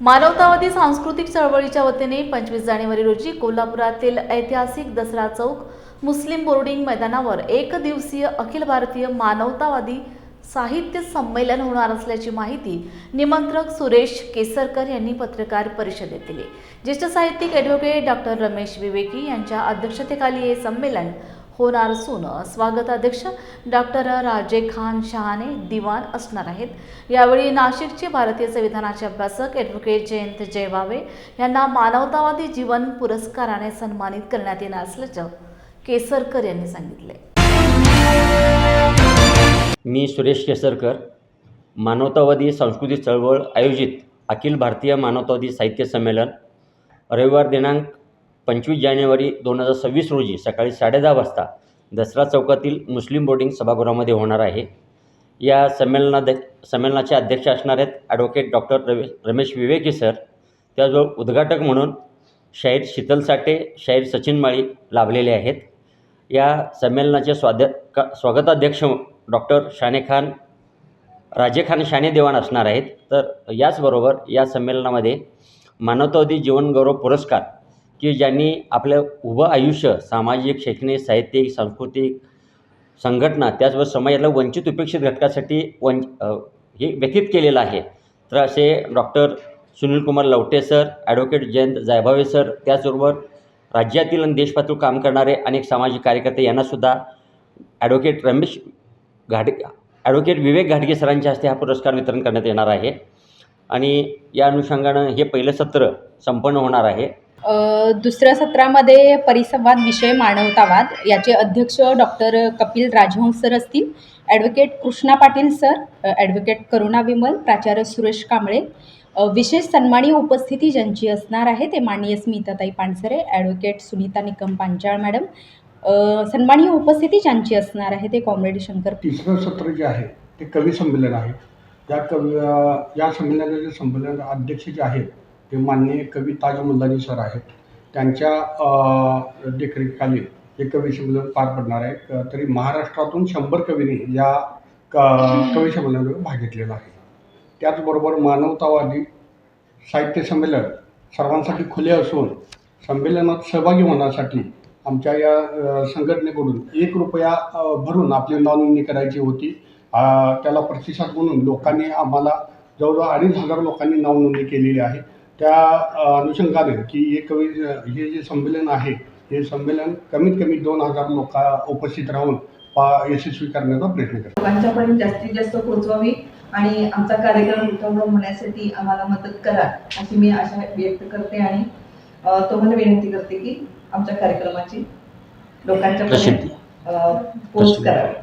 मानवतावादी सांस्कृतिक चळवळीच्या वतीने पंचवीस जानेवारी रोजी कोल्हापुरातील ऐतिहासिक दसरा चौक मुस्लिम बोर्डिंग मैदानावर एक दिवसीय अखिल भारतीय मानवतावादी साहित्य संमेलन होणार असल्याची माहिती निमंत्रक सुरेश केसरकर यांनी पत्रकार परिषदेत दिली. ज्येष्ठ साहित्यिक ॲडव्होकेट डॉक्टर रमेश विवेकी यांच्या अध्यक्षतेखाली हे संमेलन होणार असून स्वागताध्यक्ष डॉक्टर राजे खान शहाने दिवाण असणार आहेत. यावेळी नाशिकचे भारतीय संविधानाचे अभ्यासक ॲडव्होकेट जयंत जयवावे यांना मानवतावादी जीवन पुरस्काराने सन्मानित करण्यात येणार असल्याचं केसरकर यांनी सांगितले. मी सुरेश केसरकर मानवतावादी सांस्कृतिक चळवळ आयोजित अखिल भारतीय मानवतावादी साहित्य संमेलन रविवार दिनांक पंचवीस जानेवारी दोन हजार सव्वीस रोजी सकाळी साडेदहा वाजता दसरा चौकातील मुस्लिम बोर्डिंग सभागृहामध्ये होणार आहे. या संमेलनाध्य संमेलनाचे अध्यक्ष असणार आहेत ॲडव्होकेट डॉक्टर रवे रमेश विवेकी सर त्याजवळ उद्घाटक म्हणून शाहीर शीतल साठे शाहीर सचिन माळी लाभलेले आहेत. या संमेलनाचे स्वाध्या का स्वागताध्यक्ष डॉक्टर शाने खान राजे खान शाने देवाण असणार आहेत. तर याचबरोबर या संमेलनामध्ये मानवतावादी जीवनगौरव पुरस्कार की ज्यांनी आपलं उभं आयुष्य सामाजिक शैक्षणिक साहित्यिक सांस्कृतिक संघटना त्याचबरोबर समाजाला वंचित उपेक्षित घटकासाठी वंच हे व्यतीत केलेलं आहे. तर असे doctor Sunil Kumar Lavate sir advocate Jayant Jaybhave sir त्याचबरोबर राज्यातील आणि देशपातळीवर काम करणारे अनेक सामाजिक कार्यकर्ते यांनासुद्धा ॲडव्होकेट रमेश घाट ॲडव्होकेट विवेक घाटगे सरांच्या हस्ते हा पुरस्कार वितरण करण्यात येणार आहे. आणि या अनुषंगानं हे पहिलं सत्र संपन्न होणार आहे. दुसऱ्या सत्रामध्ये परिसंवाद विषय मानवतावाद याचे अध्यक्ष डॉक्टर कपिल राजहंस सर असतील advocate Krishna Patil sir advocate Karuna Vimal प्राचार्य सुरेश कांबळे. विशेष सन्मानीय उपस्थिती ज्यांची असणार आहे ते माननीय स्मिताताई पानसरे ॲडव्होकेट सुनीता निकम पांचाळ मॅडम. सन्मानीय उपस्थिती ज्यांची असणार आहे ते कॉम्रेड शंकर तिसरं सत्र जे आहे ते कवी संमेलन आहे. या कवी या संमेलनाचे संमेलन अध्यक्ष जे आहेत ते माननीय कवी ताज मुल्लानी सर आहेत. त्यांच्या देखरेखीखाली हे कवी संमेलन पार पडणार आहे. तरी महाराष्ट्रातून शंभर कवींनी या क कवी संमेलनामध्ये भाग घेतलेला आहे. त्याचबरोबर मानवतावादी साहित्य संमेलन सर्वांसाठी खुले असून संमेलनात सहभागी होण्यासाठी आमच्या या संघटनेकडून एक रुपया भरून आपली नोंदणी करायची होती. त्याला प्रतिसाद म्हणून लोकांनी आम्हाला जवळजवळ अडीच हजार लोकांनी नावनोंदणी केलेली आहे. त्या अनुषंगाने की हे कवी हे जे संमेलन आहे हे संमेलन कमीत कमी दोन हजार लोक उपस्थित राहून पा यशस्वी करण्याचा प्रयत्न करतात. लोकांच्यापर्यंत जास्तीत जास्त पोहोचवावी आणि आमचा कार्यक्रम उत्तम होण्यासाठी आम्हाला मदत करा अशी मी आशा व्यक्त करते आणि तुम्हाला विनंती करते की आमच्या कार्यक्रमाची लोकांच्या पोस्ट करावी.